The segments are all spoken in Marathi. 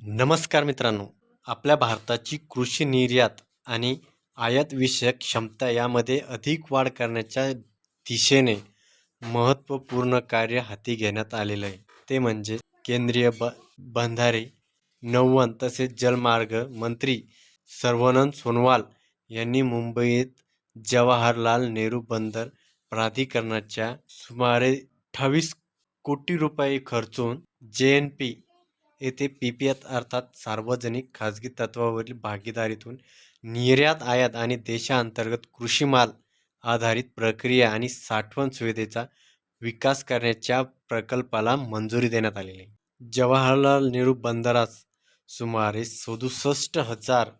नमस्कार मित्रांनो. आपल्या भारताची कृषी निर्यात आणि आयातविषयक क्षमता यामध्ये अधिक वाढ करण्याच्या दिशेने महत्त्वपूर्ण कार्य हाती घेण्यात आलेलं आहे. ते म्हणजे केंद्रीय ब बंधारे नौवहन तसेच जलमार्ग मंत्री सर्वानंद सोनवाल यांनी मुंबईत जवाहरलाल नेहरू बंदर प्राधिकरणाच्या सुमारे अठ्ठावीस कोटी रुपये खर्चून जे एन पी येथे पी पी एत अर्थात सार्वजनिक खाजगी तत्वावरील भागीदारीतून निर्यात आयात आणि देशांतर्गत कृषी माल आधारित प्रक्रिया आणि साठवण सुविधेचा विकास करण्याच्या प्रकल्पाला मंजुरी देण्यात आलेली आहे. जवाहरलाल नेहरू बंदरास सुमारे सदुसष्ट हजार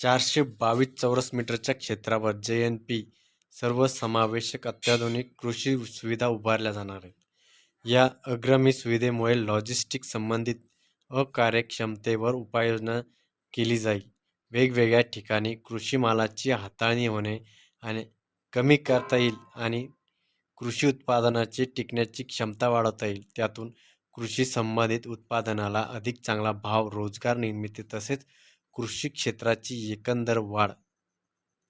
चारशे बावीस चौरस मीटरच्या क्षेत्रावर जे एन पी सर्वसमावेशक अत्याधुनिक कृषी सुविधा उभारल्या जाणार आहेत. या अग्रमी सुविधेमुळे लॉजिस्टिक संबंधित अकार्यक्षमतेवर उपाययोजना केली जाईल. वेगवेगळ्या ठिकाणी कृषी मालाची हाताळणी होणे आणि कमी करता येईल आणि कृषी उत्पादनाची टिकण्याची क्षमता वाढवता येईल. त्यातून कृषी संबंधित उत्पादनाला अधिक चांगला भाव रोजगार निर्मिती तसेच कृषी क्षेत्राची एकंदर वाढ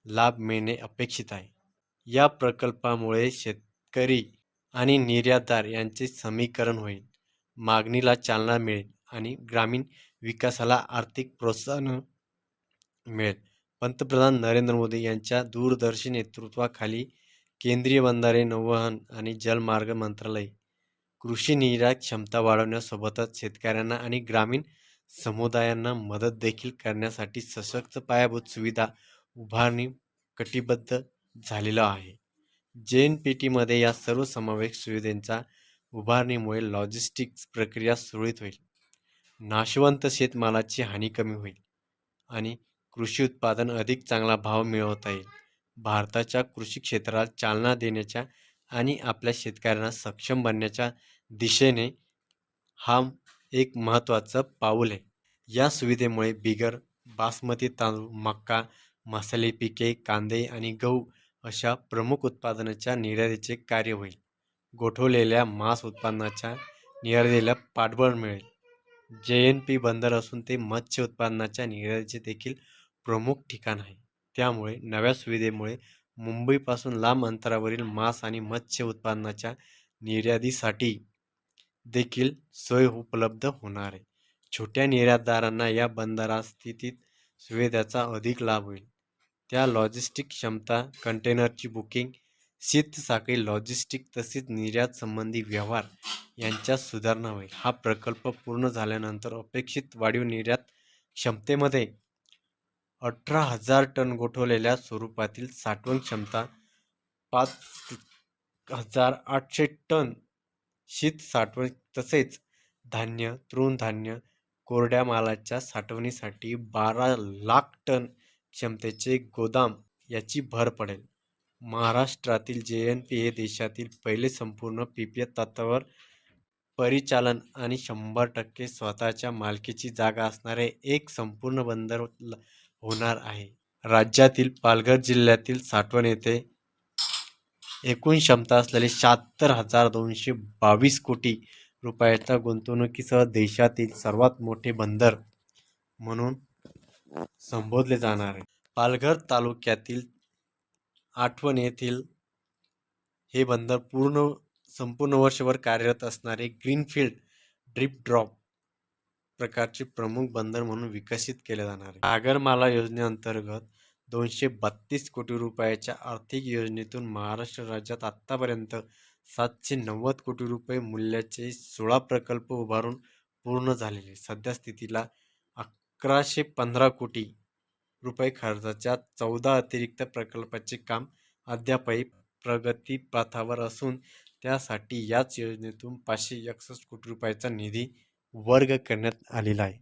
लाभ मिळणे अपेक्षित आहे. या प्रकल्पामुळे शेतकरी आणि निर्यातदार यांचे समीकरण होईल. मागणीला चालना मिळेल. आणि ग्रामीण विकासाला आर्थिक प्रोत्साहन मिळेल. पंतप्रधान नरेंद्र मोदी यांच्या दूरदर्शी नेतृत्वाखाली केंद्रीय बंधारे नौवहन आणि जलमार्ग मंत्रालय कृषी निर्यात क्षमता वाढवण्यासोबतच शेतकऱ्यांना आणि ग्रामीण समुदायांना मदत देखील करण्यासाठी सशक्त पायाभूत सुविधा उभारणी कटिबद्ध झालेलं आहे. जे एन पी टीमध्ये या सर्व समावेश सुविधांचा उभारणीमुळे लॉजिस्टिक्स प्रक्रिया सुरळीत होईल. नाशवंत शेतमालाची हानी कमी होईल आणि कृषी उत्पादन अधिक चांगला भाव मिळवता येईल. भारताच्या कृषी क्षेत्राला चालना देण्याच्या आणि आपल्या शेतकऱ्यांना सक्षम बनण्याच्या दिशेने हा एक महत्त्वाचं पाऊल आहे. या सुविधेमुळे बिगर बासमती तांदूळ मक्का मसाले पिके कांदे आणि गहू अशा प्रमुख उत्पादनाच्या निर्यातीचे कार्य होईल. गोठवलेल्या मांस उत्पादनाच्या निर्यातीला पाठबळ मिळेल. जे एन पी बंदर असून ते मत्स्य उत्पादनाच्या निर्यातीचे देखील प्रमुख ठिकाण आहे. त्यामुळे नव्या सुविधेमुळे मुंबईपासून लांब अंतरावरील मांस आणि मत्स्य उत्पादनाच्या निर्यातीसाठी देखील सोय उपलब्ध होणार आहे. छोट्या निर्यातदारांना या बंदरास्थितीत सुविधेचा अधिक लाभ होईल. त्या लॉजिस्टिक क्षमता कंटेनरची बुकिंग शीतसाखळी लॉजिस्टिक तसेच निर्यात संबंधी व्यवहार यांच्यात सुधारणा होईल. हा प्रकल्प पूर्ण झाल्यानंतर अपेक्षित वाढीव निर्यात क्षमतेमध्ये अठरा हजार टन गोठवलेल्या स्वरूपातील साठवण क्षमता पाच हजार आठशे टन शीत साठवण तसेच धान्य तृणधान्य कोरड्या मालाच्या साठवणीसाठी बारा लाख टन क्षमतेचे गोदाम याची भर पडेल. महाराष्ट्रातील जे एन पी हे देशातील पहिले संपूर्ण पी पी एत तत्वावर परिचालन आणि शंभर टक्के स्वतःच्या मालकीची जागा असणारे एक संपूर्ण बंदर होणार आहे. राज्यातील पालघर जिल्ह्यातील साठवण येथे एकूण क्षमता असलेले शहात्तर हजार दोनशे बावीस कोटी रुपयाच्या गुंतवणुकीसह देशातील सर्वात मोठे बंदर म्हणून संबोधले जाणार आहे. पालघर तालुक्यातील आठवण येथील हे बंदर पूर्ण संपूर्ण वर्षभर कार्यरत असणारे ग्रीनफील्ड ड्रिप ड्रॉप प्रकारचे प्रमुख बंदर म्हणून विकसित केले जाणार. आहे आगरमाला योजनेअंतर्गत दोनशे बत्तीस कोटी रुपयाच्या आर्थिक योजनेतून महाराष्ट्र राज्यात आत्तापर्यंत सातशे नव्वद कोटी रुपये मूल्याचे सोळा प्रकल्प उभारून पूर्ण झालेले. सध्या स्थितीला अकराशे पंधरा कोटी रुपये खर्चाच्या चौदा अतिरिक्त प्रकल्पाचे काम अद्यापही प्रगतीपथावर असून त्यासाठी याच योजनेतून पाचशे एकसष्ट कोटी रुपयाचा निधी वर्ग करण्यात आलेला आहे.